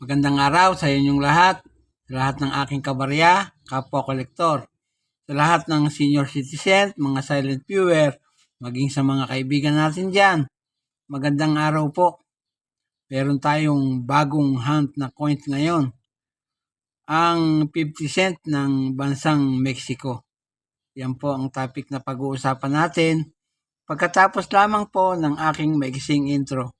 Magandang araw sa inyong lahat, sa lahat ng aking kabarya, kapwa kolektor, sa lahat ng senior citizen, mga silent viewer, maging sa mga kaibigan natin dyan. Magandang araw po. Meron tayong bagong hunt na coins ngayon. Ang 50 cent ng bansang Mexico. Yan po ang topic na pag-uusapan natin. Pagkatapos lamang po ng aking maigising intro.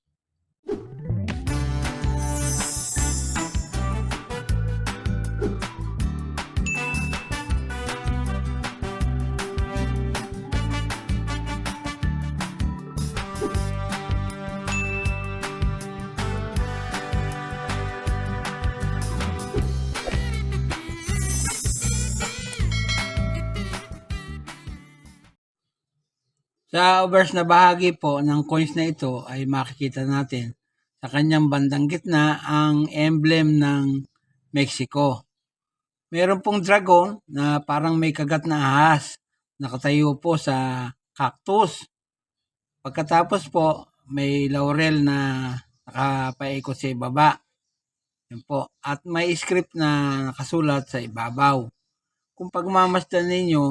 Sa obverse na bahagi po ng coins na ito ay makikita natin sa kanyang bandang gitna ang emblem ng Mexico. Meron pong dragon na parang may kagat na ahas nakatayo po sa cactus. Pagkatapos po may laurel na nakapaikot sa ibaba. Yan po. At may script na nakasulat sa ibabaw. Kung pagmamasdan ninyo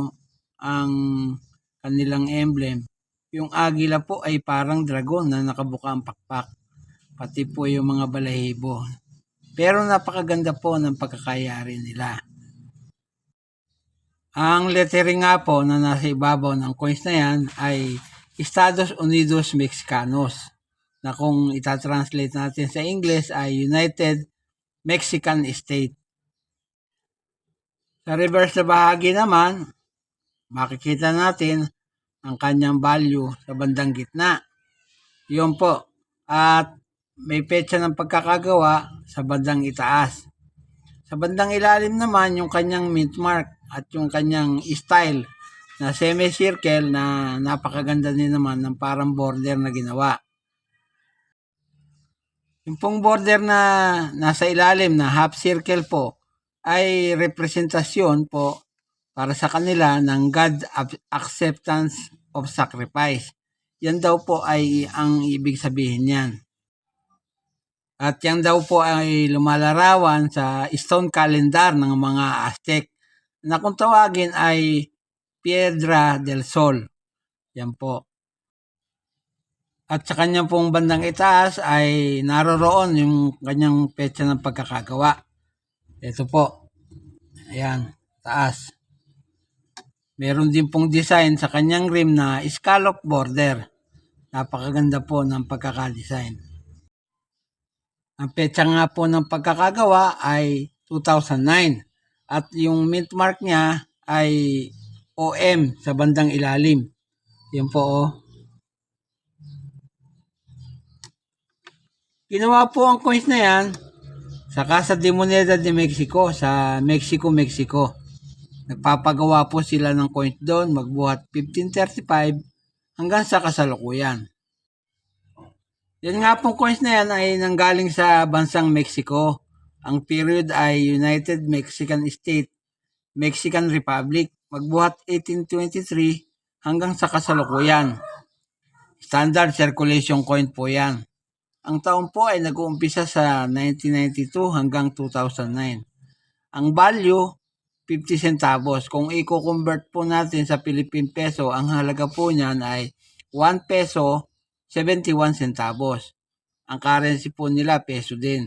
ang kanilang emblem, yung agila po ay parang dragon na nakabuka ang pakpak. Pati po yung mga balahibo. Pero napakaganda po ng pagkakayari nila. Ang lettering nga po na nasa ibabaw ng coins na yan ay Estados Unidos Mexicanos na kung itatranslate natin sa English ay United Mexican State. Sa reverse na bahagi naman, makikita natin ang kanyang value sa bandang gitna. Yun po. At may petsa ng pagkakagawa sa bandang itaas. Sa bandang ilalim naman, yung kanyang mint mark at yung kanyang style na semicircle na napakaganda din naman ng parang border na ginawa. Yung pong border na nasa ilalim na half circle po ay representasyon po para sa kanila ng God acceptance of sacrifice. Yan daw po ay ang ibig sabihin niyan. At yan daw po ay lumalarawan sa stone calendar ng mga Aztec na kung tawagin ay Piedra del Sol. Yan po. At sa kanyang pong bandang itaas ay naroroon yung kanyang petsa ng pagkakagawa. Ito po. Ayan, taas. Meron din pong design sa kanyang rim na scallop border. Napakaganda po ng pagkakadesign. Ang petsa nga po ng pagkakagawa ay 2009 at yung mint mark niya ay OM sa bandang ilalim. Yan po oh. Ginawa po ang coins na yan sa Casa de Moneda de Mexico sa Mexico, Mexico. Nagpapagawa po sila ng coins doon magbuhat 1535 hanggang sa kasalukuyan. Yan nga pong coins na yan ay nanggaling sa bansang Mexico. Ang period ay United Mexican State, Mexican Republic, magbuhat 1823 hanggang sa kasalukuyan. Standard circulation coin po yan. Ang taon po ay nag-uumpisa sa 1992 hanggang 2009. Ang value, 50 centavos. Kung i-convert po natin sa Philippine peso, ang halaga po niyan ay 1 peso 71 centavos. Ang currency po nila peso din.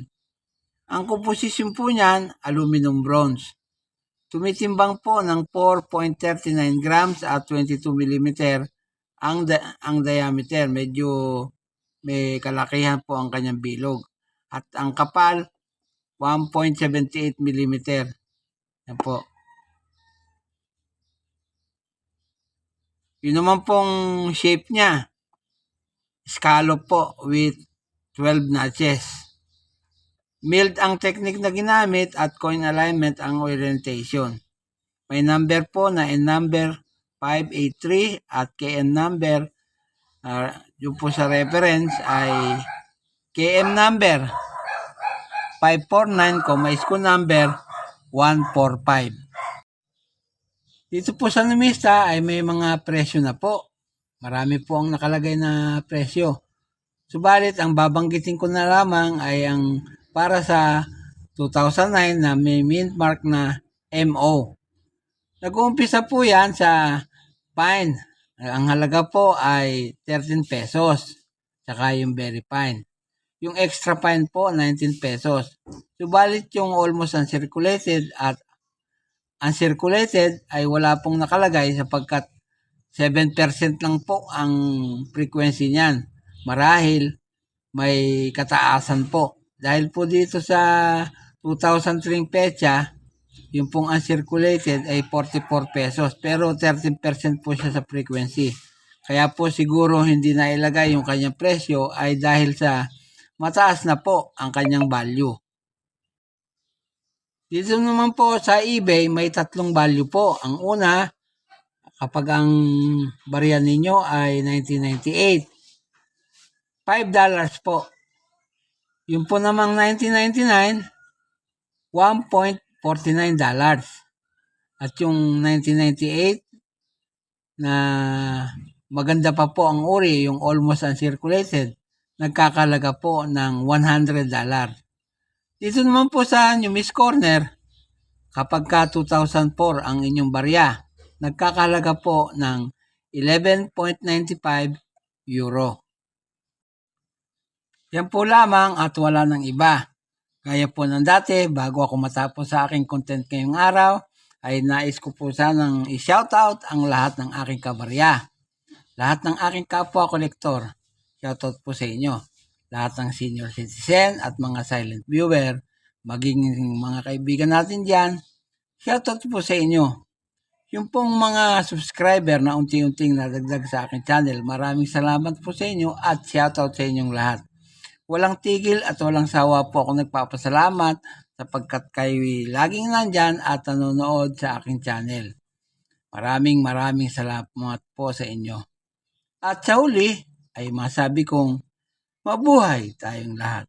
Ang composition po niyan, aluminum bronze. Tumitimbang po ng 4.39 grams at 22 mm ang, da- ang diameter. Medyo may kalakihan po ang kanyang bilog. At ang kapal, 1.78 mm. Yan po. Yun naman pong shape niya. Scallop po with 12 notches. Milled ang technique na ginamit at coin alignment ang orientation. May number po na N number 583 at KN number uh, yung po sa reference ay KM number 549, may school number 145. Dito po sa numista ay may mga presyo na po. Marami po ang nakalagay na presyo. Subalit, ang babanggitin ko na lamang ay ang para sa 2009 na may mint mark na MO. Nag-uumpisa po yan sa fine. Ang halaga po ay 13 pesos. Tsaka yung very fine. Yung extra fine po, 19 pesos. Subalit yung almost uncirculated at uncirculated ay wala pong nakalagay sapagkat 7% lang po ang frequency niyan. Marahil may kataasan po. Dahil po dito sa 2003 pecha, yung pong uncirculated ay 44 pesos. Pero 13% po siya sa frequency. Kaya po siguro hindi na ilagay yung kanyang presyo ay dahil sa mataas na po ang kanyang value. Dito naman po sa eBay may tatlong value po. Ang una, kapag ang barya ninyo ay 1998, $5 po. Yung po namang 1999, $1.49 dollars. At yung 1998 na maganda pa po ang uri, yung almost uncirculated, nagkakalaga po ng 100 dollar. Dito naman po sa New Miss Corner, kapag ka 2004 ang inyong barya, nagkakalaga po ng 11.95 euro. Yan po lamang at wala ng iba. Gaya po ng dati, bago ako matapos sa aking content ngayong araw, ay nais ko po sanang i-shoutout ang lahat ng aking kabarya. Lahat ng aking kapwa kolektor, shoutout po sa inyo. Lahat ng senior citizen at mga silent viewer, maging mga kaibigan natin dyan, shoutout po sa inyo. Yung pong mga subscriber na unti-unting nadagdag sa aking channel, maraming salamat po sa inyo at shoutout sa inyong lahat. Walang tigil at walang sawa po ako nagpapasalamat sapagkat kayo laging nandyan at nanonood sa aking channel. Maraming maraming salamat po sa inyo. At sa uli ay masabi kong mabuhay tayong lahat.